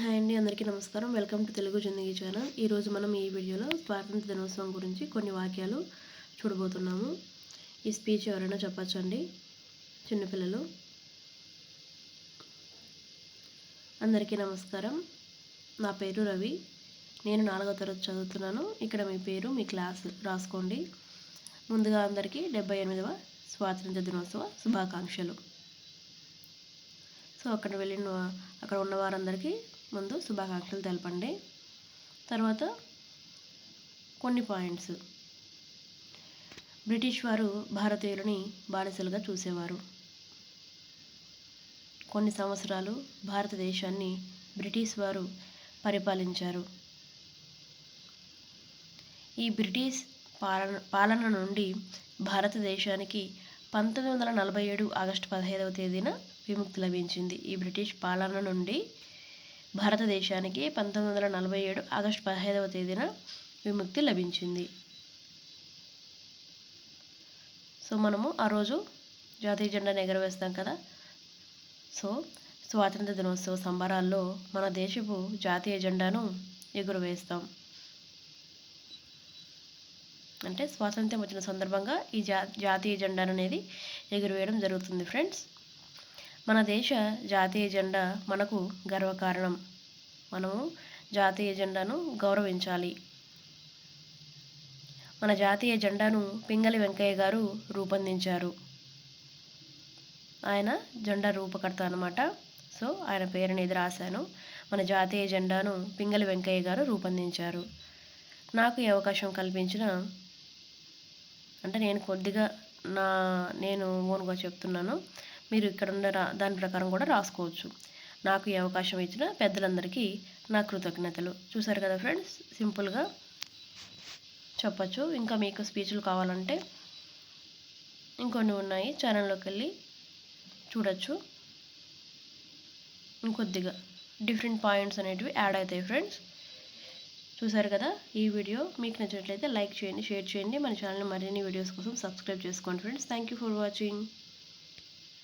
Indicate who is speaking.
Speaker 1: Hi అండి అందరికీ నమస్కారం. Welcome to Telugu Zindagi channel. ఈరోజు మనం ఈ వీడియోలో స్వాతంత్ర దినోత్సవం గురించి కొన్ని వాక్యాలు చూడబోతున్నాము. ఈ స్పీచ్ ఎవరైనా చెప్పచ్చండి? చిన్నపిల్లలు. అందరికీ నమస్కారం. నా పేరు రవి. నేను నాలుగో తరగతి చదువుతున్నాను. ఇక్కడ మీ పేరు మీ క్లాస్ రాసుకోండి. ముందుగా అందరికీ డెబ్బై ఎనిమిదవ స్వాతంత్ర దినోత్సవ శుభాకాంక్షలు. సో అక్కడ వెళ్ళిన అక్కడ ఉన్న వారందరికీ ముందు శుభాకాంక్షలు తెలపండి. తర్వాత కొన్ని పాయింట్స్. బ్రిటిష్ వారు భారతీయులని బానిసలుగా చూసేవారు. కొన్ని సంవత్సరాలు భారతదేశాన్ని బ్రిటిష్ వారు పరిపాలించారు. ఈ బ్రిటిష్ పాలన పాలన నుండి భారతదేశానికి పంతొమ్మిది వందల నలభై ఏడు ఆగస్టు పదహైదవ తేదీన విముక్తి లభించింది. ఈ బ్రిటిష్ పాలన నుండి భారతదేశానికి పంతొమ్మిది వందల నలభై ఏడు ఆగస్టు పదహైదవ తేదీన విముక్తి లభించింది. సో మనము ఆ రోజు జాతీయ జెండాను ఎగరవేస్తాం కదా. సో స్వాతంత్ర దినోత్సవ సంబరాల్లో మన దేశపు జాతీయ జెండాను ఎగురవేస్తాం. అంటే స్వాతంత్ర్యం వచ్చిన సందర్భంగా ఈ జా జాతీయ జెండాను అనేది ఎగురవేయడం జరుగుతుంది ఫ్రెండ్స్. మన దేశ జాతీయ జెండా మనకు గర్వకారణం. మనము జాతీయ జెండాను గౌరవించాలి. మన జాతీయ జెండాను పింగళి వెంకయ్య గారు రూపొందించారు. ఆయన జెండా రూపకర్త అనమాట సో ఆయన పేరుని ఇది రాశాను. మన జాతీయ జెండాను పింగళి వెంకయ్య గారు రూపొందించారు. నాకు ఈ అవకాశం కల్పించిన అంటే నేను కొద్దిగా నా నేను ఓన్గా చెప్తున్నాను. మీరు ఇక్కడ ఉన్న దాని ప్రకారం కూడా రాసుకోవచ్చు. నాకు ఈ అవకాశం ఇచ్చిన పెద్దలందరికీ నా కృతజ్ఞతలు. చూసారు కదా ఫ్రెండ్స్? సింపుల్గా చెప్పచ్చు. ఇంకా మీకు స్పీచ్లు కావాలంటే ఇంకొన్ని ఉన్నాయి. ఛానల్లోకి వెళ్ళి చూడొచ్చు. ఇంకొద్దిగా డిఫరెంట్ పాయింట్స్ అనేటివి యాడ్ అవుతాయి ఫ్రెండ్స్. చూసారు కదా? ఈ వీడియో మీకు నచ్చినట్లయితే లైక్ చేయండి షేర్ చేయండి. మన ఛానల్ మరిన్ని వీడియోస్ కోసం సబ్స్క్రైబ్ చేసుకోండి friends. Thank you for watching.